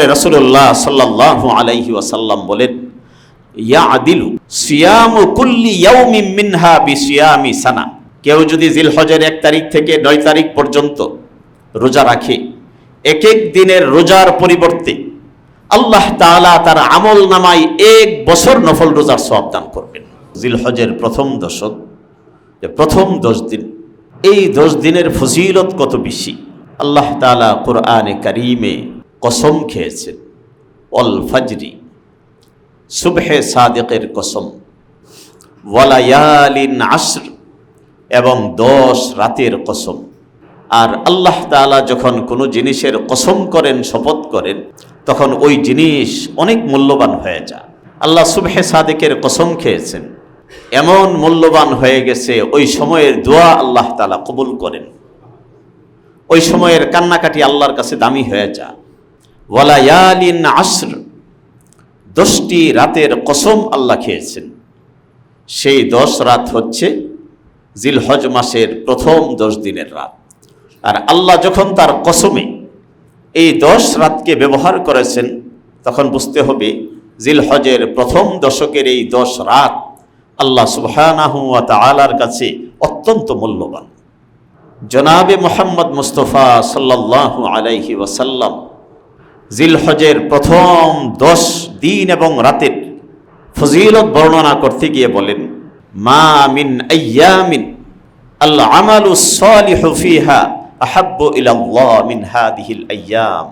করে রসুল্লাহ সাল্লাহ আলাইহি ওয়াসাল্লাম বলেন ইয়া আদিলু সিয়ামু কুল্লি ইয়াউমিন মিনহা বিসিয়ামি সানা। কেউ যদি জিলহজের এক তারিখ থেকে নয় তারিখ পর্যন্ত রোজা রাখে এক এক দিনের রোজার পরিবর্তে আল্লাহ তাআলা তার আমল নামায় এক বছর নফল রোজার সব দান করবেন। জিলহজের প্রথম দশক প্রথম দশ দিন, এই দশ দিনের ফজিলত কত বেশি? আল্লাহ তাআলা কোরআনে কারিমে কসম খেয়েছেন। অল ফজরি, সুবহে সাদেকের কসম। ওয়ালায়ালিন আশ্র এবং দশ রাতের কসম। আর আল্লাহ তাআলা যখন কোনো জিনিসের কসম করেন, শপথ করেন, তখন ওই জিনিস অনেক মূল্যবান হয়ে যায়। আল্লাহ সুবহে সাদেকের কসম খেয়েছেন। এমন মূল্যবান হয়ে গেছে, ওই সময়ের দোয়া আল্লাহ তাআলা কবুল করেন। ওই সময়ের কান্নাকাটি আল্লাহর কাছে দামি হয়ে যায়। ওয়ালায়ালিন আশ্র দশটি রাতের কসম আল্লাহ খেয়েছেন। সেই দশ রাত হচ্ছে জিলহজ মাসের প্রথম দশ দিনের রাত। আর আল্লাহ যখন তার কসমে এই দশ রাতকে ব্যবহার করেছেন, তখন বুঝতে হবে জিলহজের প্রথম দশকের এই দশ রাত আল্লাহ সুবহানাহু ওয়া তাআলার কাছে অত্যন্ত মূল্যবান। জনাবে মোহাম্মদ মুস্তফা সাল্লাল্লাহু আলাইহি ওয়াসাল্লাম জিলহজের প্রথম দশ দিন এবং রাতের ফজিলত বর্ণনা করতে গিয়ে বলেন, মা মিন আইয়ামিন আল্লাহ আমালু সালিহু ফিহা আহাব্বু ইলাল্লাহ মিন হাদিহিল আইয়াম,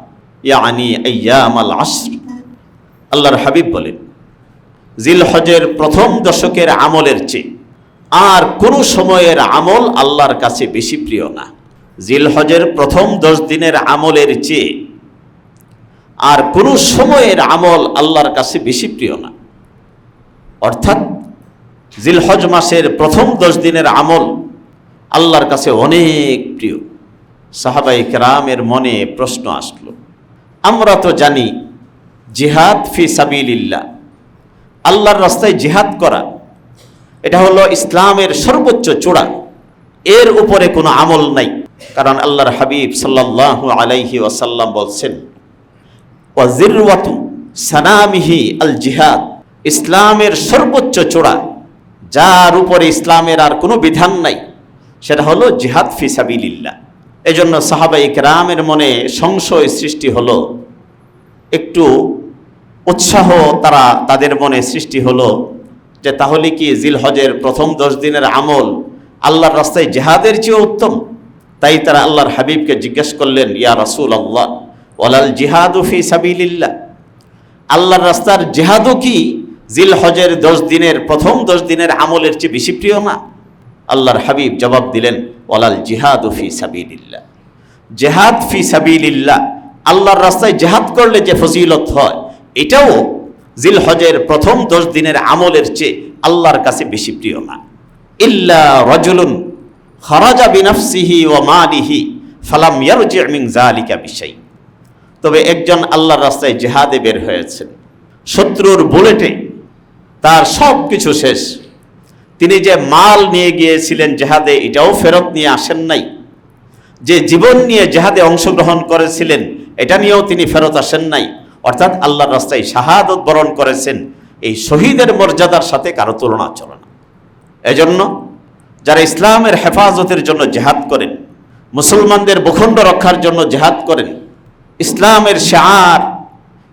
ইয়ানি আইয়াম আল আসর আল্লাহর হাবিব বলেন, জিলহজের প্রথম দশকের আমলের চেয়ে আর কোন সময়ের আমল আল্লাহর কাছে বেশি প্রিয় না। জিলহজের প্রথম দশ দিনের আমলের চেয়ে আর কোনো সময়ের আমল আল্লাহর কাছে বেশি প্রিয় না। অর্থাৎ জিলহজ মাসের প্রথম দশ দিনের আমল আল্লাহর কাছে অনেক প্রিয়। সাহাবাই কেরামের মনে প্রশ্ন আসলো, আমরা তো জানি জিহাদ ফি সাবিলিল্লাহ, আল্লাহর রাস্তায় জিহাদ করা, এটা হলো ইসলামের সর্বোচ্চ চূড়া, এর উপরে কোনো আমল নাই। কারণ আল্লাহর হাবিব সাল্লাল্লাহু আলাইহি ওয়াসাল্লাম বলছেন ওয়াজিরওয়াতু সানামিহি আল জিহাদ। ইসলামের সর্বোচ্চ চূড়া, যার উপরে ইসলামের আর কোনো বিধান নাই, সেটা হলো জিহাদ ফি সাবিলিল্লাহ। এজন্য সাহাবা ইকরামের মনে সংশয় সৃষ্টি হলো, একটু উৎসাহ তারা তাদের মনে সৃষ্টি হলো যে তাহলে কি জিলহজের প্রথম দশ দিনের আমল আল্লাহর রাস্তায় জেহাদের চেয়ে উত্তম? তাই তারা আল্লাহর হাবিবকে জিজ্ঞেস করলেন, ইয়া রাসূল আল্লাহ ওয়ালাল জিহাদু ফি সাবিলিল্লাহ। আল্লাহর রাস্তার জেহাদও কি? জিল হজের দশ দিনের, প্রথম দশ দিনের আমলের চেয়ে বেশি প্রিয় না? আল্লাহর হাবিব জবাব দিলেন ওলাল জিহাদু ফি সাবিলিল্লাহ। জেহাদ ফি সাবিলিল্লাহ, আল্লাহর রাস্তায় জেহাদ করলে যে ফজিলত হয়, এটাও জিল হজের প্রথম দশ দিনের আমলের চেয়ে আল্লাহর কাছে বেশি প্রিয় না। ইল্লা রজুলুন খরাজা বিনাফসিহি ও মালিহি, ফালাম ইয়ারজি মিন জালিকা বিশাই। তবে একজন আল্লাহর রাস্তায় জেহাদে বের হয়েছেন শত্রুর বুলেটে তার সব কিছু শেষ। তিনি যে মাল নিয়ে গিয়েছিলেন জেহাদে, এটাও ফেরত নিয়ে আসেন নাই। যে জীবন নিয়ে জেহাদে অংশগ্রহণ করেছিলেন, এটা নিয়েও তিনি ফেরত আসেন নাই। অর্থাৎ আল্লাহর রাস্তায় শাহাদত বরণ করেছেন, এই শহীদের মর্যাদার সাথে কারও তুলনা চলে না। এজন্য যারা ইসলামের হেফাজতের জন্য জেহাদ করেন, মুসলমানদের ভূখণ্ড রক্ষার জন্য জেহাদ করেন ইসলামের শার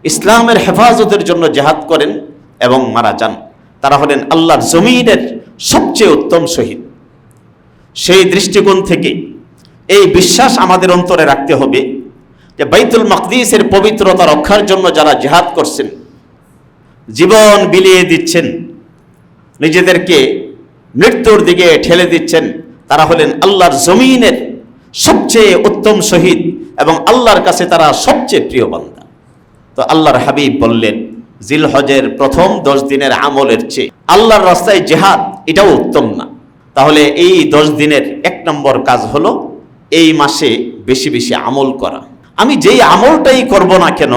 ইসলামের হেফাজতের জন্য জেহাদ করেন এবং মারা যান। তারা হলেন আল্লাহর জমিনের সবচেয়ে উত্তম শহীদ। সেই দৃষ্টিকোণ থেকে এই বিশ্বাস আমাদের অন্তরে রাখতে হবে যে বাইতুল মকদিসের পবিত্রতা রক্ষার জন্য যারা জেহাদ করছেন, জীবন বিলিয়ে দিচ্ছেন, নিজেদেরকে মৃত্যুর দিকে ঠেলে দিচ্ছেন, তারা হলেন আল্লাহর জমিনের সবচেয়ে উত্তম শহীদ। এবং আল্লাহর কাছে তারা সবচেয়ে প্রিয় বান্দা। তো আল্লাহর হাবিব বললেন, জিলহজের প্রথম দশ দিনের আমলের চেয়ে আল্লাহর রাস্তায় জেহাদ এটাও উত্তম না। তাহলে এই দশ দিনের এক নম্বর কাজ হলো এই মাসে বেশি বেশি আমল করা। আমি যেই আমলটাই করব না কেন,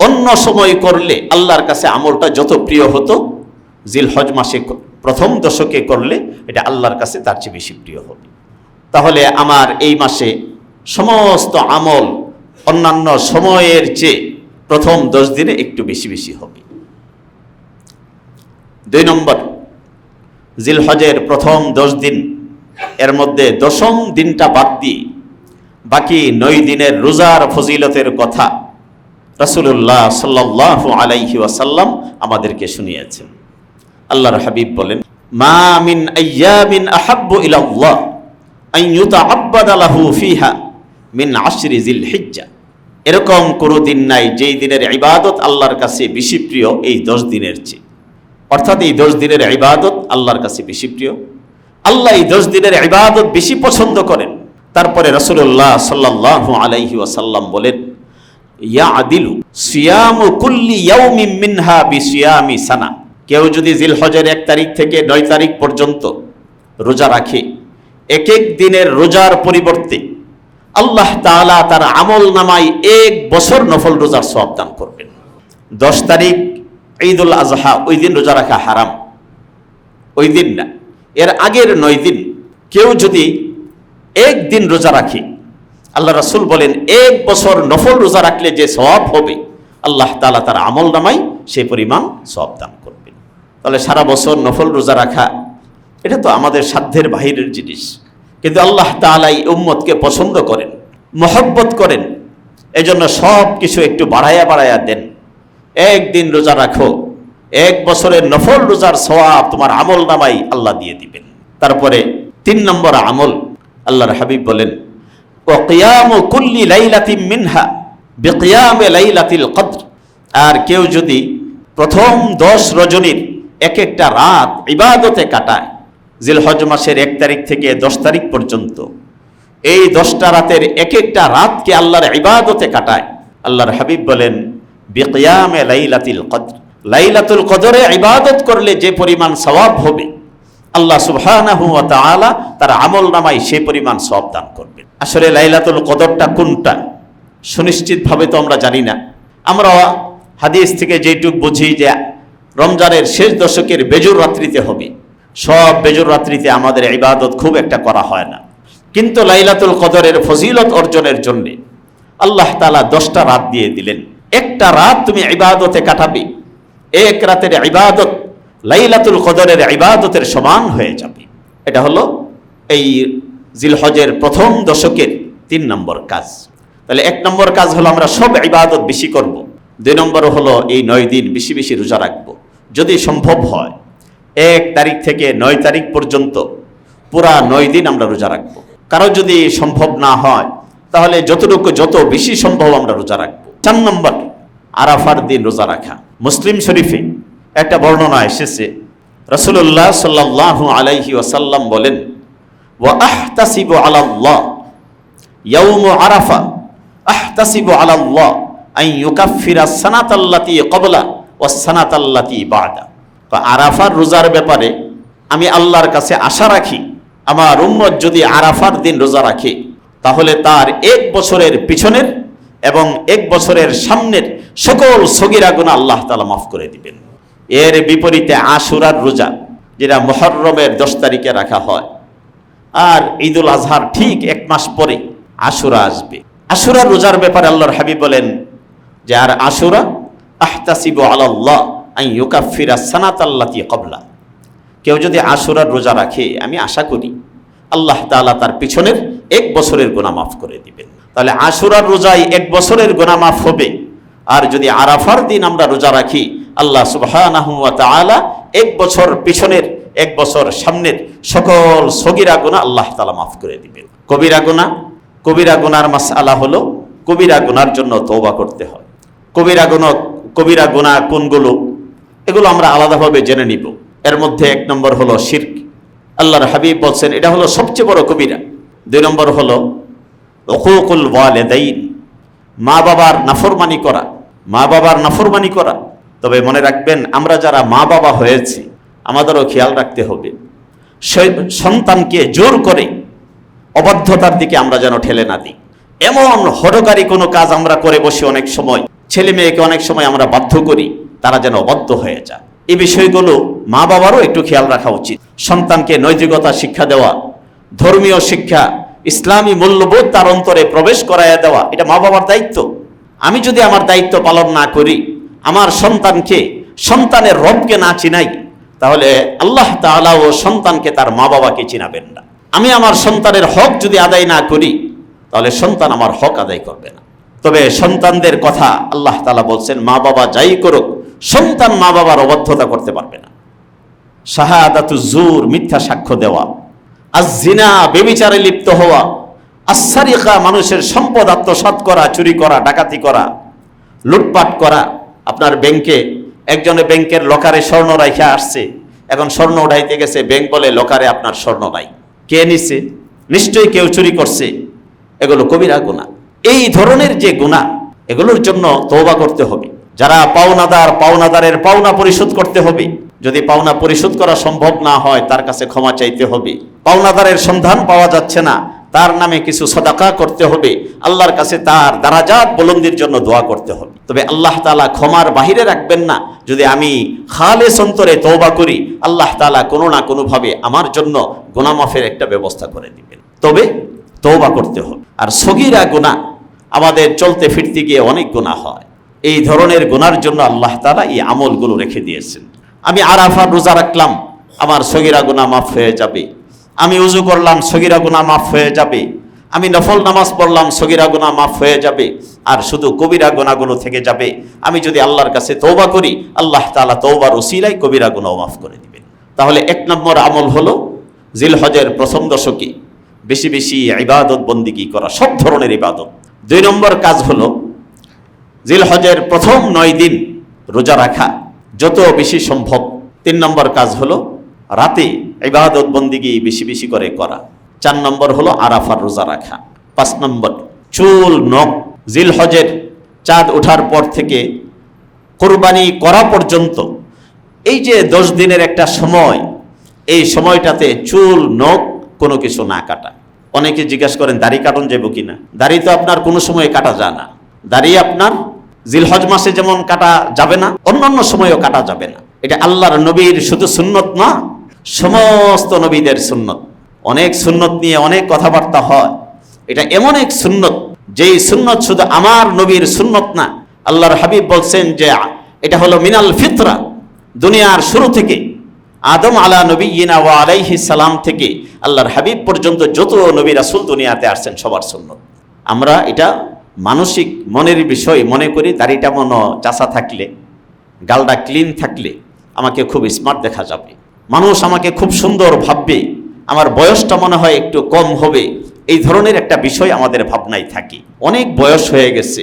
অন্য সময় করলে আল্লাহর কাছে আমলটা যত প্রিয় হতো, জিলহজ মাসে প্রথম দশকে করলে এটা আল্লাহর কাছে তার চেয়ে বেশি প্রিয় হবে তাহলে আমার এই মাসে সমস্ত আমল অন্যান্য সময়ের চেয়ে প্রথম দশ দিনে একটু বেশি বেশি হবে। দুই নম্বর, জিলহজের প্রথম দশ দিন, এর মধ্যে দশম দিনটা বাদ দিয়ে বাকি নয় দিনের রোজার ফজিলতের কথা রসুল্লাহ সাল্লাহ আলাইহি ওয়াসাল্লাম আমাদেরকে শুনিয়েছেন। আল্লাহর হাবিব বলেন, মা মিন আইয়ামিন আহাব্বু ইলাল্লাহ, আন ইউতাআব্বাদা লাহু ফিহা। মিন আশরি জিল হিজ্জা এরকম কোনো দিন নাই যেই দিনের ইবাদত আল্লাহর কাছে বেশি প্রিয়, এই দশ দিনের চেয়ে। অর্থাৎ এই দশ দিনের ইবাদত আল্লাহর কাছে বেশি প্রিয়। আল্লাহ এই দশ দিনের ইবাদত বেশি পছন্দ করেন। তারপরে রসুল্লাহ সাল্লাহ আলাইহি ওয়াসাল্লাম বলেন ইয়া আদিলু সিয়ামু কুল্লি ইয়াউমিন মিনহা বিসিয়ামি সানা। কেউ যদি জিলহজের এক তারিখ থেকে নয় তারিখ পর্যন্ত রোজা রাখে এক এক দিনের রোজার পরিবর্তে আল্লাহ তাআলা তার আমল নামায় এক বছর নফল রোজার সব দান করবেন। দশ তারিখ ঈদুল আজহা, ওই দিন রোজা রাখা হারাম। ওই দিন না, এর আগের নয় দিন কেউ যদি একদিন রোজা রাখে, আল্লাহ রাসুল বলেন, এক বছর নফল রোজা রাখলে যে সব হবে, আল্লাহ তাআলা তার আমল নামাই সেই পরিমাণ সওয়াব দান করবেন। তাহলে সারা বছর নফল রোজা রাখা, এটা তো আমাদের সাধ্যের বাহিরের জিনিস। কিন্তু আল্লাহ তাআলা এই উম্মতকে পছন্দ করেন, মহব্বত করেন। এজন্য সব কিছু একটু বাড়ায়া বাড়াইয়া দেন। একদিন রোজা রাখো, এক বছরের নফল রোজার সওয়াব তোমার আমল নামাই আল্লাহ দিয়ে দিবেন। তারপরে তিন নম্বর আমল, আল্লাহর হাবিব বলেন মিনহা আর কেউ যদি প্রথম দশ রজনীর এক একটা রাত ইবাদতে কাটায় জিলহজ মাসের এক তারিখ থেকে দশ তারিখ পর্যন্ত। এই দশটা রাতের এক একটা রাতকে আল্লাহর ইবাদতে কাটায়। আল্লাহর হাবিব বলেন, বিকিয়ামে লাইলাতিল কদ্র। লাইলাতুল কদরে ইবাদত করলে যে পরিমাণ সওয়াব হবে, আল্লাহ সুবহানাহু ওয়া তাআলা তার আমল নামায় সেই পরিমাণ সওয়াব দান করবেন। আসলে লাইলাতুল কদরটা কোনটা? সুনিশ্চিতভাবে তো আমরা জানি না। আমরা হাদিস থেকে যেটুক বুঝি যে রমজানের শেষ দশকের বেজুর রাত্রিতে হবে। সব বেজুর রাত্রিতে আমাদের ইবাদত খুব একটা করা হয় না। কিন্তু লাইলাতুল কদরের ফজিলত অর্জনের জন্য আল্লাহ তালা দশটা রাত দিয়ে দিলেন। একটা রাত তুমি ইবাদতে কাটাবে, এক রাতের ইবাদত লাইলাতুল কদরের ইবাদতের সমান হয়ে যাবে। এটা হলো এই জিলহজের প্রথম দশকের তিন নম্বর কাজ। তাহলে এক নম্বর কাজ হলো আমরা সব ইবাদত বেশি করব। দুই নম্বর হলো এই নয় দিন বেশি বেশি রোজা রাখব। যদি সম্ভব হয় এক তারিখ থেকে নয় তারিখ পর্যন্ত পুরা নয় দিন আমরা রোজা রাখব। কারও যদি সম্ভব না হয়, তাহলে যতটুকু যত বেশি সম্ভব আমরা রোজা রাখব। চার নম্বর, আরাফার দিন রোজা রাখা। মুসলিম শরীফে একটা বর্ণনা এসেছে। রসুল্লাহ সাল্লাহ আলাইহি ওয়াসাল্লাম বলেন, ওয়া আহতাসিবু আলাল্লাহ, ইয়াউম আরাফা, আহতাসিবু আলাল্লাহ, আন ইউকাফিরা সানাতাল্লাতি ক্বাবলা ওয়াস সানাতাল্লাতি বাদা। আরাফার রোজার ব্যাপারে আমি আল্লাহর কাছে আশা রাখি, আমার উম্মত যদি আরাফার দিন রোজা রাখে, তাহলে তার এক বছরের পিছনের এবং এক বছরের সামনের সকল সগিরা গুণা আল্লাহ তালা মাফ করে দিবেন। এর বিপরীতে আশুরার রোজা, যেটা মহরমের দশ তারিখে রাখা হয়, আর ঈদুল আজহার ঠিক এক মাস পরে আশুরা আসবে। আশুরা রোজার ব্যাপারে আল্লাহর হাবিব বলেন, যে আর আশুরা আহতাসিবু আলাল্লাহ আই ইউকাফিরা সানাত আল্লাতি কবলা। কেউ যদি আশুরার রোজা রাখে, আমি আশা করি আল্লাহ তাআলা তার পিছনের এক বছরের গোনা মাফ করে দিবেন। তাহলে আশুরার রোজায় এক বছরের গোনা মাফ হবে। আর যদি আরাফার দিন আমরা রোজা রাখি, আল্লাহ তাআলা এক বছর পিছনের, এক বছর সামনের সকল সগিরা গুনাহ আল্লাহ তালা মাফ করে দিবেন। কবিরা গুনাহ, কবিরা গুনার মাসআলা হলো কবিরা গুনার জন্য তওবা করতে হয়। কবিরা গুনাহ কবিরা গুনাহ কোনগুলো? এগুলো আমরা আলাদাভাবে জেনে নিব। এর মধ্যে এক নম্বর হলো শিরক। আল্লাহর হাবিব বলছেন, এটা হলো সবচেয়ে বড় কবিরা। দুই নম্বর হলো অকুকুল ওয়ালেদাইন। মা বাবার নাফরমানি করা। মা বাবার নাফরমানি করা। তবে মনে রাখবেন, আমরা যারা মা বাবা হয়েছি, আমাদেরও খেয়াল রাখতে হবে। সন্তানকে জোর করে অবাধ্যতার দিকে আমরা যেন ঠেলে না দিই। এমন হটকারী কোনো কাজ আমরা করে বসে অনেক সময়। ছেলে মেয়েকে অনেক সময় আমরা বাধ্য করি। তারা যেন অবাধ্য হয়ে যায় এ বিষয়গুলো মা বাবারও একটু খেয়াল রাখা উচিত। সন্তানকে নৈতিকতা শিক্ষা দেওয়া, ধর্মীয় শিক্ষা, ইসলামী মূল্যবোধ তার অন্তরে প্রবেশ করাইয়া দেওয়া, এটা মা বাবার দায়িত্ব। আমি যদি আমার দায়িত্ব পালন না করি, আমার সন্তানকে, সন্তানের রবকে না চিনাই, তাহলে আল্লাহ তাআলা ও সন্তানকে তার মা বাবাকে চিনাবেন না। আমি আমার সন্তানের হক যদি আদায় না করি, তাহলে সন্তান আমার হক আদায় করবে না। তবে সন্তানদের কথা আল্লাহ তালা বলছেন, মা বাবা যাই করুক সন্তান মা বাবার অবদ্ধতা করতে পারবে না। শাহাদাতু জুর, মিথ্যা সাক্ষ্য দেওয়া আজিনা বেবিচারে লিপ্ত হওয়া আসারিকা মানুষের সম্পদ আত্মসাৎ করা, চুরি করা, ডাকাতি করা, লুটপাট করা। আপনার ব্যাংকে একজনে ব্যাংকের লকারে স্বর্ণ রাইখা আসছে, এখন স্বর্ণ উঠাইতে গেছে, ব্যাংক বলে লকারে আপনার স্বর্ণ নাই। কে নিছে? নিশ্চয়ই কেউ চুরি করছে। এগুলো কবিরা গুণা এই ধরনের যে গুণা এগুলোর জন্য তওবা করতে হবে। যারা পাওনাদার, পাওনাদারের পাওনা পরিশোধ করতে হবে। যদি পাওনা পরিশোধ করা সম্ভব না হয়, তার কাছে ক্ষমা চাইতে হবে। পাওনাদারের সন্ধান পাওয়া যাচ্ছে না, তার নামে কিছু সদাকা করতে হবে। আল্লাহর কাছে তার দারাজাত বুলন্দির জন্য দোয়া করতে হবে। তবে আল্লাহ তালা ক্ষমার বাহিরে রাখবেন না। যদি আমি খালেস অন্তরে তৌবা করি, আল্লাহ তালা কোনো না কোনোভাবে আমার জন্য গুনামাফের একটা ব্যবস্থা করে দিবেন। তবে তৌবা করতে হবে। আর সগীরা গুনাহ, আমাদের চলতে ফিরতে গিয়ে অনেক গুনাহ হয়। এই ধরনের গুনার জন্য আল্লাহ তালা এই আমলগুলো রেখে দিয়েছেন। আমি আরাফার রোজা রাখলাম, আমার সগিরা গুনাহ মাফ হয়ে যাবে। আমি উজু করলাম, সগিরা গুনাহ মাফ হয়ে যাবে। আমি নফল নামাজ পড়লাম, সগিরা গুনাহ মাফ হয়ে যাবে। আর শুধু কবিরা গুনাহগুলো থেকে যাবে। আমি যদি আল্লাহর কাছে তৌবা করি, আল্লাহ তালা তৌবার ওসিলাই কবিরা গুনাহ মাফ করে দিবেন। তাহলে এক নম্বর আমল হলো জিল হজের প্রথম দশকে বেশি বেশি ইবাদত বন্দিগি করা, সব ধরনের ইবাদত। দুই নম্বর কাজ হলো জিল হজের প্রথম নয় দিন রোজা রাখা যত বেশি সম্ভব। তিন নম্বর কাজ হলো রাতে ইবাদত বন্দিগি বেশি বেশি করে করা। চার নম্বর হলো আরাফার রোজা রাখা। পাঁচ নম্বর, চুল, নখ। জিল হজের চাঁদ ওঠার পর থেকে কোরবানি করা পর্যন্ত এই যে দশ দিনের একটা সময়, এই সময়টাতে চুল, নখ কোনো কিছু না কাটা। অনেকে জিজ্ঞাসা করেন, দাড়ি কাটন যাব কিনা? দাড়ি তো আপনার কোনো সময় কাটা যায় না। দাড়ি আপনার জিলহজ মাসে যেমন কাটা যাবে না, অন্যান্য সময়ও কাটা যাবে না। এটা আল্লাহর নবীর শুধু সুন্নত না, সমস্ত নবীদের সুন্নত। অনেক সুন্নত নিয়ে অনেক কথাবার্তা হয়। এটা এমন এক সুন্নত, যেই সুন্নত শুধু আমার নবীর সুন্নত না, আল্লাহর হাবিব বলছেন যে, এটা হলো মিনাল ফিতরা, দুনিয়ার শুরু থেকে, আদম আলা নবী ইনা ওয়া আলাইহি সালাম থেকে, আল্লাহর হাবিব পর্যন্ত যত নবী রাসূল দুনিয়াতে আসছেন সবার সুন্নত। আমরা এটা মানসিক মনের বিষয় মনে করি, দাড়িটা মনো চাষা থাকলে, গালটা ক্লিন থাকলে আমাকে খুব স্মার্ট দেখা যাবে। মানুষ আমাকে খুব সুন্দর ভাববে, আমার বয়সটা মনে হয় একটু কম হবে, এই ধরনের একটা বিষয় আমাদের ভাবনায় থাকি। অনেক বয়স হয়ে গেছে,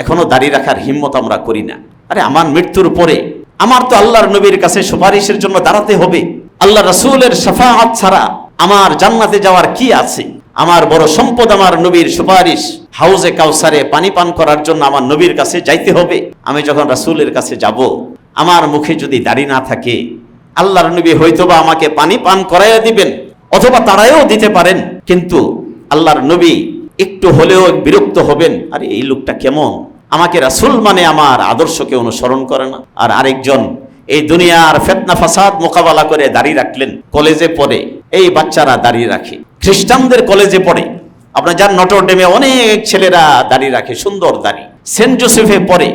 এখনও দাড়ি রাখার হিম্মত আমরা করি না। আরে আমার মৃত্যুর পরে, আমার তো আল্লাহর নবীর কাছে সুপারিশের জন্য দাঁড়াতে হবে। আল্লাহ রসুলের সাফাআত ছাড়া আমার জান্নাতে যাওয়ার কি আছে? আমার বড় সম্পদ আমার নবীর সুপারিশ। হাউজে কাউসারে পানি পান করার জন্য আমার নবীর কাছে যাইতে হবে। আমি যখন রাসূলের কাছে যাব, আমার মুখে যদি দাড়ি না থাকে, আল্লাহর নবী হয়তোবা আমাকে পানি পান করাইয়া দিবেন অথবা তারাও দিতে পারেন। কিন্তু আল্লাহর নবী একটু হলেও বিরক্ত হবেন, আরে, এই লোকটা কেমন? আমাকে রাসূল মানে আমার আদর্শকে অনুসরণ করে না। আর আরেকজন, এই দুনিয়ার ফেতনা, ফাসাদ মোকাবেলা করে দাঁড়িয়ে রাখলেন, কলেজে পড়ে এই বাচ্চারা দাঁড়িয়ে রাখে। খ্রিস্টানদের কলেজে পড়ে। আপনার যার নটর ডেমে অনেক ছেলেরা দাঁড়িয়ে রাখে, সুন্দর দাড়ি। সেন্ট জোসেফে পড়ে।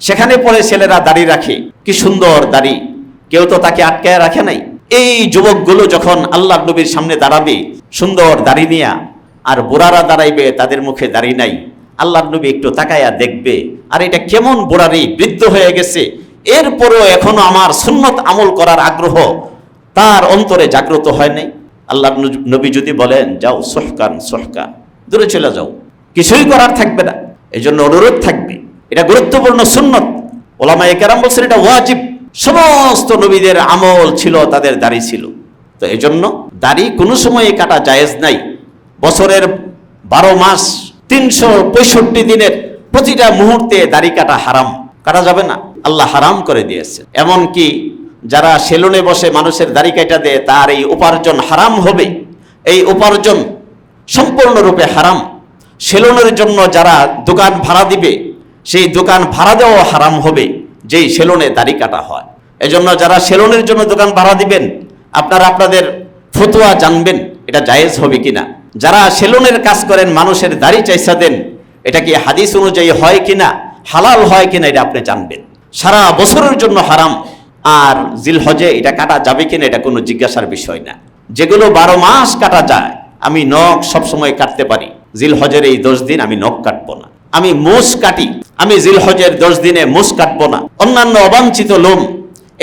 সেখানে পড়ে ছেলেরা দাঁড়িয়ে রাখে। কি সুন্দর দাড়ি। কেউ তো তাকে আটকায় রাখে নাই। এই যুবকগুলো যখন আল্লাহ নবীর সামনে দাঁড়াবে, সুন্দর দাড়ি নিয়া, আর বুড়ারা দাঁড়াইবে, তাদের মুখে দাড়ি নাই। আল্লাহ নবী একটু তাকায়া দেখবে, আর এটা কেমন বুড়ারি বৃদ্ধ হয়ে গেছে। এরপরও এখনও আমার সুন্নত আমল করার আগ্রহ তার অন্তরে জাগ্রত হয় নাই। আল্লাহ নবী যদি বলেন, যাও সোহকান সোহকা দূরে চলে যাও। কিছুই করার থাকবে না। এই জন্য অনুরোধ থাকবে। এটা গুরুত্বপূর্ণ সুন্নত। ওলামা একেরাম বলছেন, এটা ওয়াজিব। সমস্ত নবীদের আমল ছিল, তাদের দাড়ি ছিল। তো এই জন্য দাড়ি কোনো সময়ে কাটা জায়েজ নাই। বছরের বারো মাস, তিনশো পঁয়ষট্টি দিনের প্রতিটা মুহূর্তে দাড়ি কাটা হারাম। কাটা যাবে না। আল্লাহ হারাম করে দিয়েছে এমনকি যারা সেলুনে বসে মানুষের দাড়ি কাটা দেয়, তার এই উপার্জন হারাম হবে। এই উপার্জন সম্পূর্ণরূপে হারাম। সেলুনের জন্য যারা দোকান ভাড়া দিবে, সেই দোকান ভাড়া দেওয়া হারাম হবে, যেই সেলুনে দাড়ি কাটা হয়। এজন্য যারা সেলুনের জন্য দোকান ভাড়া দিবেন, আপনারা আপনাদের ফতুয়া জানবেন, এটা জায়েজ হবে কিনা। যারা সেলুনের কাজ করেন, মানুষের দাড়ি চাইসা দেন, এটা কি হাদিস অনুযায়ী হয় কিনা, হালাল হয় কিনা, এটা আপনি জানবেন। সারা বছরের জন্য হারাম। আর জিল হজে এটা কাটা যাবে কিনা এটা কোনো জিজ্ঞাসার বিষয় না। যেগুলো বারো মাস কাটা যায়, আমি নখ সবসময় কাটতে পারি। জিল হজের এই দশ দিন আমি নখ কাটবো না। আমি মোষ কাটি, আমি জিল হজের দশ দিনে মোষ কাটবো না। অন্যান্য অবাঞ্ছিত লোম,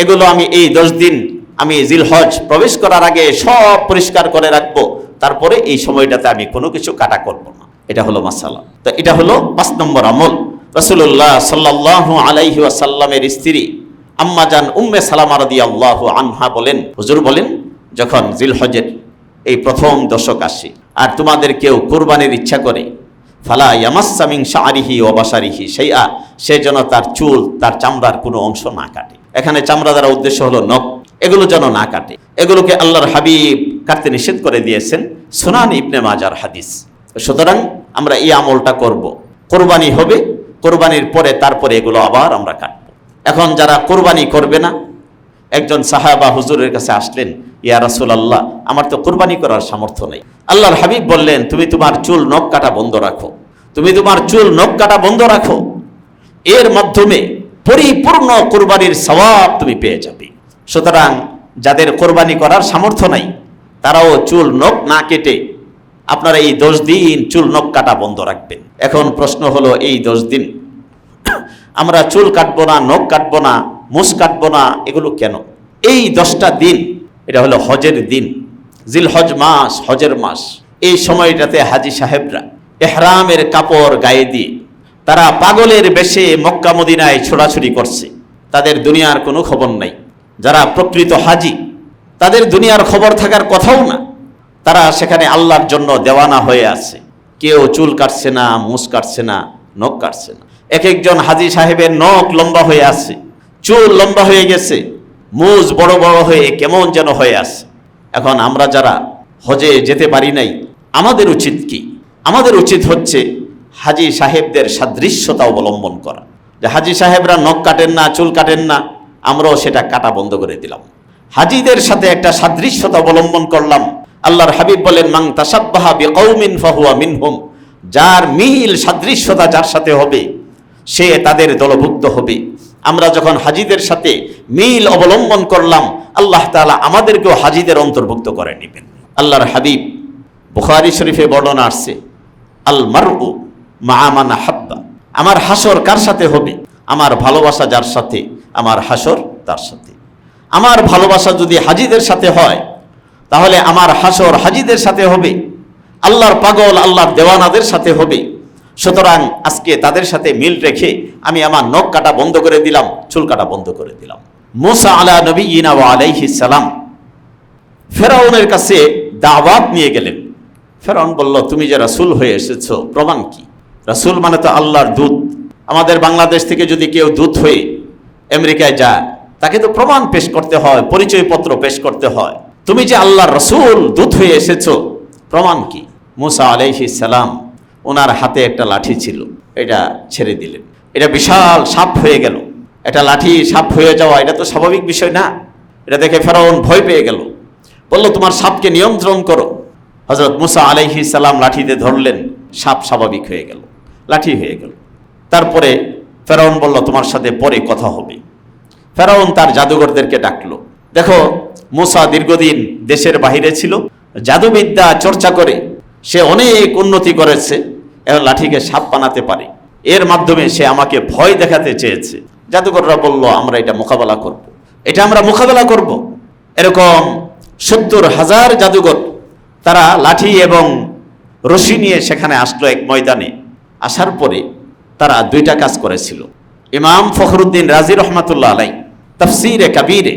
এগুলো আমি এই দশ দিন আমি জিল হজ প্রবেশ করার আগে সব পরিষ্কার করে রাখব। তারপরে এই সময়টাতে আমি কোনো কিছু কাটা করব না। এটা হলো মাসালা। তো এটা হলো পাঁচ নম্বর আমল। রসুল্লাহ সাল্লাহ আলাইহি ওয়াসাল্লামের স্ত্রী আম্মাজান উম্মে সালামা রদি আল্লাহ আনহা বলেন, হুজুর বলেন, যখন জিল হজের এই প্রথম দশক আসে আর তোমাদের কেউ কোরবানির ইচ্ছা করে, ফালা ইয়ামাসামিং শাহরিহি ও বাসারিহি সেই আ সে যেন তার চুল, তার চামড়ার কোনো অংশ না কাটে। এখানে চামড়া দ্বারা উদ্দেশ্য হলো নখ, এগুলো যেন না কাটে। এগুলোকে আল্লাহর হাবিব কাটতে নিষেধ করে দিয়েছেন সোনান ইবনে মাজার হাদিস। সুতরাং আমরা এই আমলটা করব। কোরবানি হবে, কোরবানির পরে তারপরে এগুলো আবার আমরা কাটবো। এখন যারা কোরবানি করবে না, একজন সাহাবা হুজুরের কাছে আসলেন, ইয়া রাসুল আল্লাহ আমার তো কোরবানি করার সামর্থ্য নেই। আল্লাহর হাবিব বললেন, তুমি তোমার চুল নখ কাটা বন্ধ রাখো। তুমি তোমার চুল নখ কাটা বন্ধ রাখো। এর মাধ্যমে পরিপূর্ণ কোরবানির সওয়াব তুমি পেয়ে যাবে। সুতরাং যাদের কোরবানি করার সামর্থ্য নাই, তারাও চুল নখ না কেটে আপনারা এই দশ দিন চুল নখ কাটা বন্ধ রাখবেন। এখন প্রশ্ন হলো, এই দশ দিন আমরা চুল কাটবো না, নখ কাটবো না মুস কাটবো না, এগুলো কেন? এই দশটা দিন, এটা হলো হজের দিন জিল হজ মাস, হজের মাস। এই সময়টাতে হাজি সাহেবরা এহরামের কাপড় গায়ে দিয়ে, তারা পাগলের বেশে মক্কা মদিনায় ছোড়াছুড়ি করছে। তাদের দুনিয়ার কোনো খবর নাই। যারা প্রকৃত হাজি, তাদের দুনিয়ার খবর থাকার কথাও না। তারা সেখানে আল্লাহর জন্য দেওয়ানা হয়ে আছে। কেউ চুল কাটছে না মুস কাটছে না, নখ কাটছে না। এক একজন হাজি সাহেবের নখ লম্বা হয়ে আছে, চুল লম্বা হয়ে গেছে, মুজ বড় বড় হয়ে কেমন যেন হয়ে আছে। এখন আমরা যারা হজে যেতে পারি নাই, আমাদের উচিত কি? আমাদের উচিত হচ্ছে হাজি সাহেবদের সাদৃশ্যতা অবলম্বন করা। যে হাজি সাহেবরা নখ কাটেন না, চুল কাটেন না, আমরাও সেটা কাটা বন্ধ করে দিলাম। হাজিদের সাথে একটা সাদৃশ্যতা অবলম্বন করলাম। আল্লাহর হাবিব বলেন মাং তাসাব্বাহা বিকৌমিন ফাহুয়া মিনহুম। যার মিল, সাদৃশ্যতা যার সাথে হবে সে তাদের দলভুক্ত হবে। আমরা যখন হাজিদের সাথে মিল অবলম্বন করলাম, আল্লাহ তালা আমাদেরকেও হাজিদের অন্তর্ভুক্ত করে নেবেন। আল্লাহর হাবিব বুখারি শরীফে বর্ণনা আসছে, আল মারউ মাআমান হাব্বা। আমার হাসর কার সাথে হবে? আমার ভালোবাসা যার সাথে? আমার হাসর তার সাথে। আমার ভালোবাসা যদি হাজিদের সাথে হয়, তাহলে আমার হাসর হাজিদের সাথে হবে। আল্লাহর পাগল আল্লাহর দেওয়ানাদের সাথে হবে। সুতরাং আজকে তাদের সাথে মিল রেখে আমি আমার নখ কাটা বন্ধ করে দিলাম, চুল কাটা বন্ধ করে দিলাম। মুসা আলা নবী ইনা আলাইহি সালাম ফেরাউনের কাছে দাওয়াত নিয়ে গেলেন। ফেরাউন বলল, তুমি যে রাসূল হয়ে এসেছ, প্রমাণ কি? রাসূল মানে তো আল্লাহর দূত। আমাদের বাংলাদেশ থেকে যদি কেউ দূত হয়ে আমেরিকায় যায়, তাকে তো প্রমাণ পেশ করতে হয়, পরিচয়পত্র পেশ করতে হয়। তুমি যে আল্লাহর রসুল দূত হয়ে এসেছ, প্রমাণ কি? মুসা আলাইহিস সালাম ওনার হাতে একটা লাঠি ছিল, এটা ছেড়ে দিলেন। এটা বিশাল সাপ হয়ে গেল। এটা লাঠি সাপ হয়ে যাওয়া, এটা তো স্বাভাবিক বিষয় না। এটা দেখে ফেরাউন ভয় পেয়ে গেল। বলল, তোমার সাপকে নিয়ন্ত্রণ করো। হজরত মুসা আলাইহি সালাম লাঠিতে ধরলেন, সাপ স্বাভাবিক হয়ে গেল, লাঠি হয়ে গেল। তারপরে ফেরাউন বলল, তোমার সাথে পরে কথা হবে। ফেরাউন তার জাদুঘরদেরকে ডাকলো। দেখো, মুসা দীর্ঘদিন দেশের বাহিরে ছিল, জাদুবিদ্যা চর্চা করে, সে অনেক উন্নতি করেছে। এবং লাঠিকে সাপ বানাতে পারে এর মাধ্যমে সে আমাকে ভয় দেখাতে চেয়েছে জাদুকররা বলল, আমরা এটা মোকাবেলা করব। এটা আমরা মোকাবেলা করব। এরকম সত্তর হাজার জাদুঘর তারা লাঠি এবং রশি নিয়ে সেখানে আসলো এক ময়দানে আসার পরে তারা দুইটা কাজ করেছিল ইমাম ফখরুদ্দিন রাজি রহমাতুল্লাহ আলাই তফসিরে কাবিরে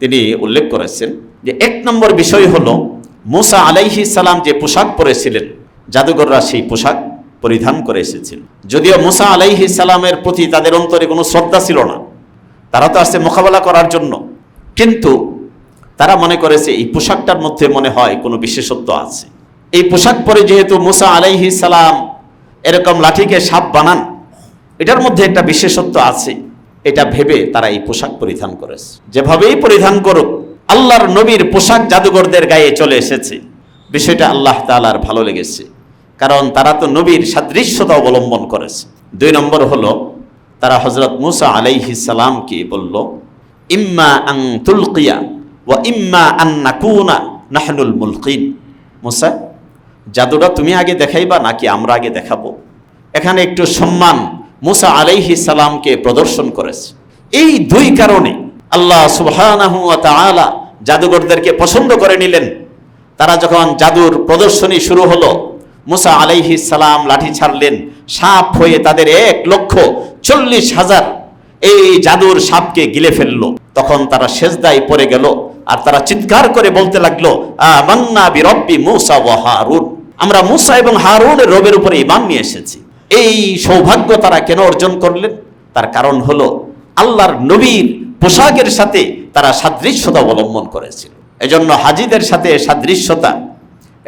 তিনি উল্লেখ করেছেন যে এক নম্বর বিষয় হলো, মুসা আলাইহি সালাম যে পোশাক পরেছিলেন জাদুঘররা সেই পোশাক পরিধান করে এসেছেন। যদিও মুসা আলাইহি সালামের প্রতি তাদের অন্তরে কোনো শ্রদ্ধা ছিল না, তারা তো আসছে মোকাবেলা করার জন্য। কিন্তু তারা মনে করেছে, এই পোশাকটার মধ্যে মনে হয় কোনো বিশেষত্ব আছে। এই পোশাক পরে যেহেতু মুসা আলাইহি সালাম এরকম লাঠিকে সাপ বানান, এটার মধ্যে একটা বিশেষত্ব আছে, এটা ভেবে তারা এই পোশাক পরিধান করেছে। যেভাবেই পরিধান করুক, আল্লাহর নবীর পোশাক জাদুঘরদের গায়ে চলে এসেছে। বিষয়টা আল্লাহ তালার ভালো লেগেছে। কারণ তারা তো নবীর সাদৃশ্যতা অবলম্বন করেছে। দুই নম্বর হলো, তারা হজরত মুসা আলাইহি সালামকে বলল, ইম্মা আং তুলকিয়া ও ইম্মা আন নাকুনা নাহনুল মুলকিন। মুসা, জাদুটা তুমি আগে দেখাইবা নাকি আমরা আগে দেখাবো? এখানে একটু সম্মান মুসা আলাইহি সালামকে প্রদর্শন করেছে। এই দুই কারণে আল্লাহ তাআলা জাদুঘরদেরকে পছন্দ করে নিলেন। তারা যখন জাদুর প্রদর্শনী শুরু হলো মুসা আলাইহি সালাম লাঠি ছাড়লেন। সাপ হয়ে তাদের এক লক্ষ চল্লিশ হাজার এই জাদুর সাপকে গিলে ফেলল। তখন তারা সেজদায় পড়ে গেল আর তারা চিৎকার করে বলতে লাগল, আমান্না বিরব্বি মুসা ওয়া হারুন। আমরা মুসা এবং হারুনের রবের উপরে ইমান নিয়ে এসেছি। এই সৌভাগ্য তারা কেন অর্জন করলেন? তার কারণ হলো আল্লাহর নবীর পোশাকের সাথে তারা সাদৃশ্যতা অবলম্বন করেছিল। এজন্য হাজিদের সাথে সাদৃশ্যতা,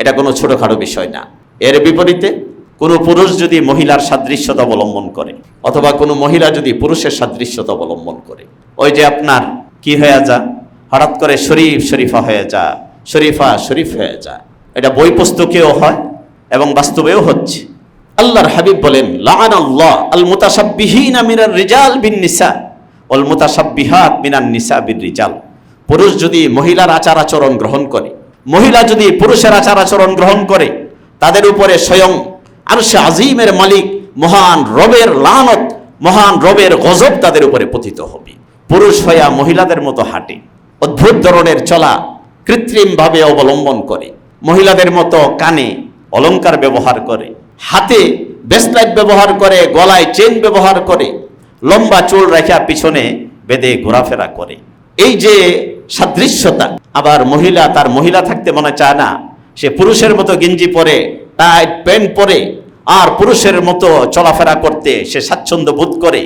এটা কোনো ছোটখাটো বিষয় না। এর বিপরীতে কোনো পুরুষ যদি মহিলার সাদৃশ্যতা অবলম্বন করে, অথবা কোনো মহিলা যদি পুরুষের সাদৃশ্যতা অবলম্বন করে, ওই যে আপনার কি হয়ে যা, হঠাৎ করে শরীফ শরীফা হয়ে যা, শরীফা শরীফ হয়ে যা, এটা বই পুস্তকেও হয় এবং বাস্তবেও হচ্ছে। আল্লাহর হাবিব বলেন লাআন আল্লাহ আল মুতাসাব্বিহিনা মিনার রিজাল বিন নিসা ওয়াল মুতাসাব্বিহাত মিনান নিসা বিন রিজাল পুরুষ যদি মহিলার আচার আচরণ গ্রহণ করে, মহিলা যদি পুরুষের আচার আচরণ গ্রহণ করে তাদের উপরে স্বয়ং আরশে আজিমের মালিক, মহান রবের লানত, মহান রবের গজব তাদের উপরে পতিত হবে। পুরুষ হইয়া মহিলাদের মতো হাঁটে। অদ্ভুত ধরনের চলা কৃত্রিমভাবে অবলম্বন করে। মহিলাদের মতো কানে অলংকার ব্যবহার করে। হাতে ব্রেসলাইট ব্যবহার করে, গলায় চেন ব্যবহার করে। লম্বা চুল রেখা পিছনে বেঁধে ঘোরাফেরা করে। এই যে সাদৃশ্যতা, আবার মহিলা, তার মহিলা থাকতে মনে চায় না সে পুরুষের মতো গেঞ্জি পরে টাইট প্যান্ট পরে, আর পুরুষের মতো চলাফেরা করতে সে স্বাচ্ছন্দ্য বোধ করে।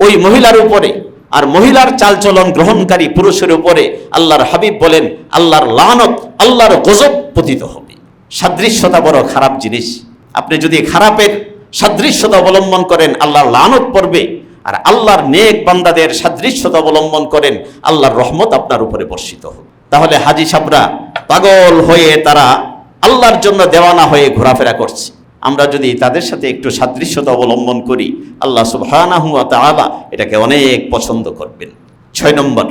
ওই মহিলার উপরে, আর মহিলার চালচলন গ্রহণকারী পুরুষের উপরে আল্লাহর হাবিব বলেন, আল্লাহর লানত, আল্লাহর গজব পতিত হবে। সাদৃশ্যতা বড় খারাপ জিনিস। আপনি যদি খারাপের সাদৃশ্যতা অবলম্বন করেন, আল্লাহর লানত পড়বে, আর আল্লাহর নেক বান্দাদের সাদৃশ্যতা অবলম্বন করেন, আল্লাহর রহমত আপনার উপরে বর্ষিত হবে তাহলে হাজি সাবরা পাগল হয়ে তারা আল্লাহর জন্য দেওয়ানা হয়ে ঘোরাফেরা করছে। আমরা যদি তাদের সাথে একটু সাদৃশ্যতা অবলম্বন করি, আল্লাহ সুবহানাহু ওয়া তাআলা এটাকে অনেক পছন্দ করবেন। ছয় নম্বর,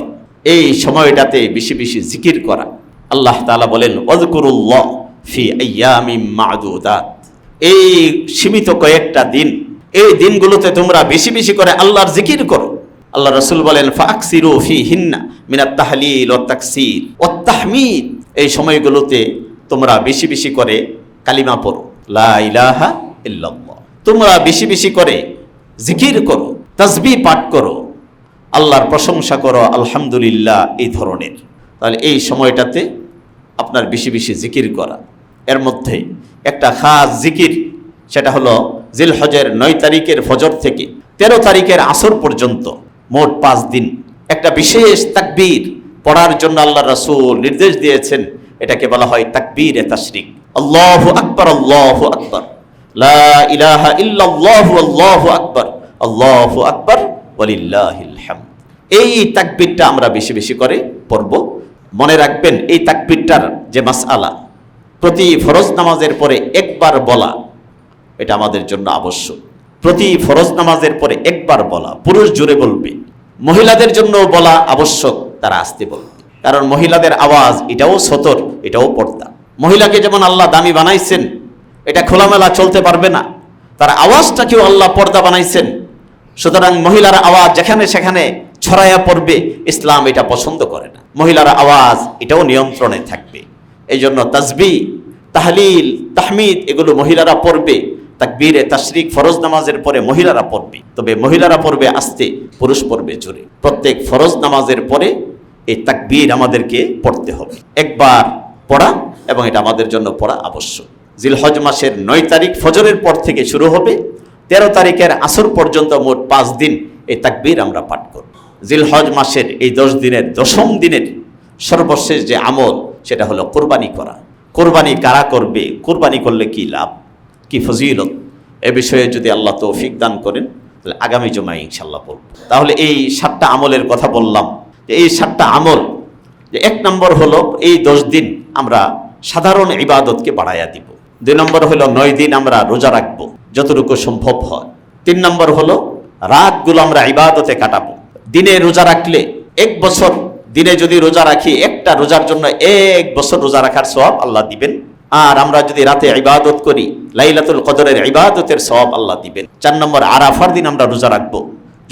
এই সময়টাতে বেশি বেশি জিকির করা। আল্লাহ তাআলা বলেন ওয়াজকুরুল্লাহ ফি আইয়ামিম মা'দুদাত। এই সীমিত কয়েকটা দিন, এই দিনগুলোতে তোমরা বেশি বেশি করে আল্লাহর জিকির করো। আল্লাহ রসুল বলেন, ফাকসিরু ফি হিন্না মিনাত তাহলিল ও তাকসির। ও তাহমিদ, এই সময়গুলোতে তোমরা বেশি বেশি করে কালিমা পড়ো। লা ইলাহা ইল্লাল্লাহ। তোমরা বেশি বেশি করে জিকির করো তাসবি পাঠ করো, আল্লাহর প্রশংসা করো, আলহামদুলিল্লাহ এই ধরনের। তাহলে এই সময়টাতে আপনার বেশি বেশি জিকির করা। এর মধ্যে একটা খাস জিকির, সেটা হলো জিলহজের নয় তারিখের ফজর থেকে তেরো তারিখের আসর পর্যন্ত মোট পাঁচ দিন। একটা বিশেষ তাকবীর পড়ার জন্য আল্লাহ রাসূল নির্দেশ দিয়েছেন। এটাকে বলা হয় তাকবীর এ তাশরিক। আল্লাহু আকবার আল্লাহু আকবার। লা ইলাহা ইল্লাল্লাহু, আল্লাহু আকবার। আল্লাহু আকবার, ওয়ালিল্লাহিল হামদ। এই তাকবীরটা আমরা বেশি বেশি করে পড়ব। মনে রাখবেন, এই তাকবীরটার যে মাসআলা, প্রতি ফরজ নামাজের পরে একবার বলা, এটা আমাদের জন্য আবশ্যক। প্রতি ফরজ নামাজের পরে একবার বলা, পুরুষ জুড়ে বলবে। মহিলাদের জন্য বলা আবশ্যক, তারা আসতে বলবে। কারণ মহিলাদের আওয়াজ, এটাও সতর, এটাও পর্দা। মহিলাকে যেমন আল্লাহ দামি বানাইছেন, এটা খোলামেলা চলতে পারবে না। তার আওয়াজটাকেও আল্লাহ পর্দা বানাইছেন। সুতরাং মহিলার আওয়াজ যেখানে সেখানে ছড়াইয়া পড়বে, ইসলাম এটা পছন্দ করে না। মহিলার আওয়াজ, এটাও নিয়ন্ত্রণে থাকবে। এই জন্য তাজবি তাহলিল, তাহমিদ, এগুলো মহিলারা পড়বে। তাকবীরে, তাশরিক, ফরজ নামাজের পরে মহিলারা পড়বে। তবে মহিলারা পড়বে আস্তে, পুরুষ পড়বে জোরে। প্রত্যেক ফরজ নামাজের পরে এই তাকবীর আমাদেরকে পড়তে হবে। একবার পড়া এবং এটা আমাদের জন্য পড়া আবশ্যক। জিলহজ মাসের নয় তারিখ ফজরের পর থেকে শুরু হবে। তেরো তারিখের আসর পর্যন্ত মোট পাঁচ দিন এই তাকবীর আমরা পাঠ করব। জিলহজ মাসের এই দশ দিনের দশম দিনের সর্বশেষ যে আমল, সেটা হলো কোরবানি করা। কোরবানি কারা করবে, কোরবানি করলে কি লাভ, কি ফজিলত, এ বিষয়ে যদি আল্লাহ তৌফিক দান করেন, তাহলে আগামী জমায় ইনশাল্লাহ পড়ব। তাহলে এই সাতটা আমলের কথা বললাম। যে এই সাতটা আমল, যে এক নম্বর হলো এই দশ দিন আমরা সাধারণ ইবাদতকে বাড়াইয়া দিব। দুই নম্বর হলো নয় দিন আমরা রোজা রাখব, যতটুকু সম্ভব হয়। তিন নম্বর হলো রাতগুলো আমরা ইবাদতে কাটাবো। দিনে রোজা রাখলে এক বছর, দিনে যদি রোজা রাখি, একটা রোজার জন্য এক বছর রোজা রাখার সব আল্লাহ দিবেন। আর আমরা যদি রাতে ইবাদত করি, লাইলাতুল কদরের ইবাদতের সব আল্লাহ দিবেন। চার নম্বর আরাফার দিন আমরা রোজা রাখব।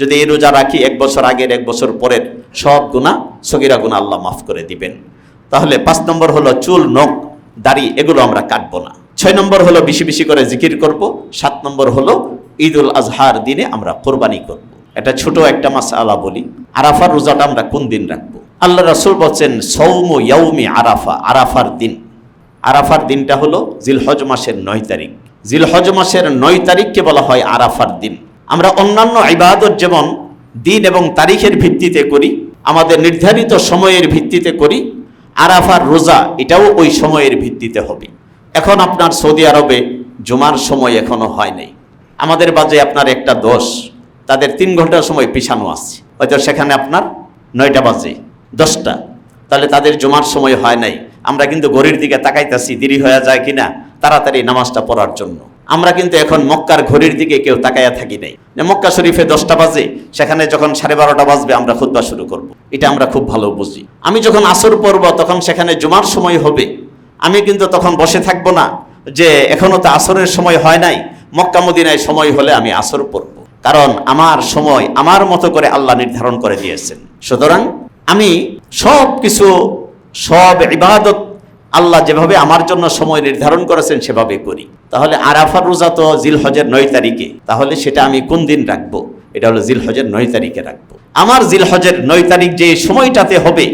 যদি এই রোজা রাখি, এক বছর আগের এক বছর পরের সব গুণা সগিরা গুণা আল্লাহ মাফ করে দিবেন। তাহলে পাঁচ নম্বর হলো চুল, নখ, দাড়ি, এগুলো আমরা কাটবো না। ছয় নম্বর হলো বেশি বেশি করে জিকির করব। সাত নম্বর হলো ঈদ উল আজহার দিনে আমরা কোরবানি করব। এটা ছোট একটা মাস আলা বলি। আরাফার রোজাটা আমরা কোন দিন রাখব? আল্লাহ রাসূল বলছেন, সৌম ইয়াউমি আরাফা আরাফার দিন। আরাফার দিনটা হলো জিলহজ মাসের নয় তারিখ। জিলহজ মাসের নয় তারিখকে বলা হয় আরাফার দিন। আমরা অন্যান্য ইবাদত যেমন দিন এবং তারিখের ভিত্তিতে করি, আমাদের নির্ধারিত সময়ের ভিত্তিতে করি, আরাফার রোজা এটাও ওই সময়ের ভিত্তিতে হবে। এখন আপনার সৌদি আরবে জুমার সময় এখনও হয় নাই। আমাদের বাজে আপনার একটা দোষ তাদের তিন ঘণ্টার সময় পিছানো আছে। হয়তো সেখানে আপনার নয়টা বাজে, দশটা। তাহলে তাদের জমার সময় হয় নাই। আমরা কিন্তু ঘড়ির দিকে তাকাইতেছি, দেরি হয়ে যায় কিনা, তাড়াতাড়ি নামাজটা পড়ার জন্য। আমরা কিন্তু এখন মক্কার ঘড়ির দিকে কেউ তাকাইয়া থাকি নাই। মক্কা শরীফে দশটা বাজে, সেখানে যখন সাড়ে বারোটা বাজবে, আমরা খুদ্া শুরু করব। এটা আমরা খুব ভালো বুঝি। আমি যখন আসর পড়ব, তখন সেখানে জুমার সময় হবে। আমি কিন্তু তখন বসে থাকব না যে এখনও তো আসরের সময় হয় নাই, মক্কা মদিনায় সময় হলে আমি আসর পড়ব। কারণ আমার সময় আমার মতো করে আল্লাহ নির্ধারণ করে দিয়েছেন। সুতরাং আমি সব কিছু সব ইবাদত আল্লাহ যেভাবে আমার জন্য সময় নির্ধারণ করেছেন সেভাবে করি। তাহলে আরাফার রোজা তো জিল হজের নয় তারিখে। তাহলে সেটা আমি কোন দিন রাখব? এটা হলো জিল হজের নয় তারিখে রাখব। আমার জিল হজের নয় তারিখ যে সময়টাতে হবে,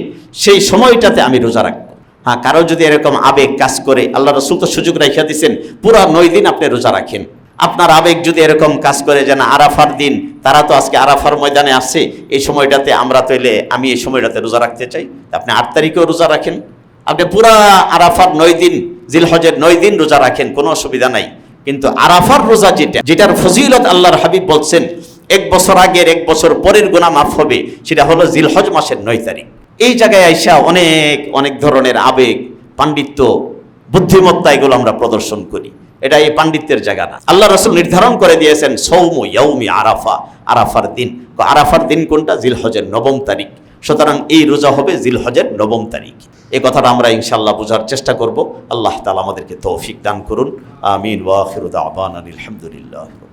সেই সময়টাতে আমি রোজা রাখব। হ্যাঁ কারও যদি এরকম আবেগ কাজ করে, আল্লাহ রসুল তো সুযোগ রাখিয়া দিচ্ছেন পুরো নয় দিন আপনি রোজা রাখেন। আপনার আবেগ যদি এরকম কাজ করে যেন আরাফার দিন, তারা তো আজকে আরাফার ময়দানে আসছে এই সময়টাতে আমরা তো তৈলে আমি এই সময়টাতে রোজা রাখতে চাই। আপনি আট তারিখেও রোজা রাখেন। আপনি পুরা আরাফার নয় দিন জিলহজের নয় দিন রোজা রাখেন, কোনো অসুবিধা নাই। কিন্তু আরাফার রোজা যেটা, যেটার ফজিলত আল্লাহর হাবিব বলছেন, এক বছর আগের, এক বছর পরের গুণা মাফ হবে, সেটা হলো জিলহজ মাসের নয় তারিখ। এই জায়গায় আইসা অনেক অনেক ধরনের আবেগ, পাণ্ডিত্য, বুদ্ধিমত্তা এগুলো আমরা প্রদর্শন করি। এটা এই পাণ্ডিত্যের জায়গা না। আল্লাহ রসুল নির্ধারণ করে দিয়েছেন, সৌম ইয়ৌমি আরাফা, আরাফার দিন। আরাফার দিন কোনটা? জিলহজের নবম তারিখ। সুতরাং এই রোজা হবে জিলহজের নবম তারিখ। এই কথাটা আমরা ইনশাল্লাহ বোঝার চেষ্টা করব। আল্লাহ তালা আমাদেরকে তৌফিক দান করুন। আমিন। ওয়াখিরুদ আবান আলহামদুলিল্লাহ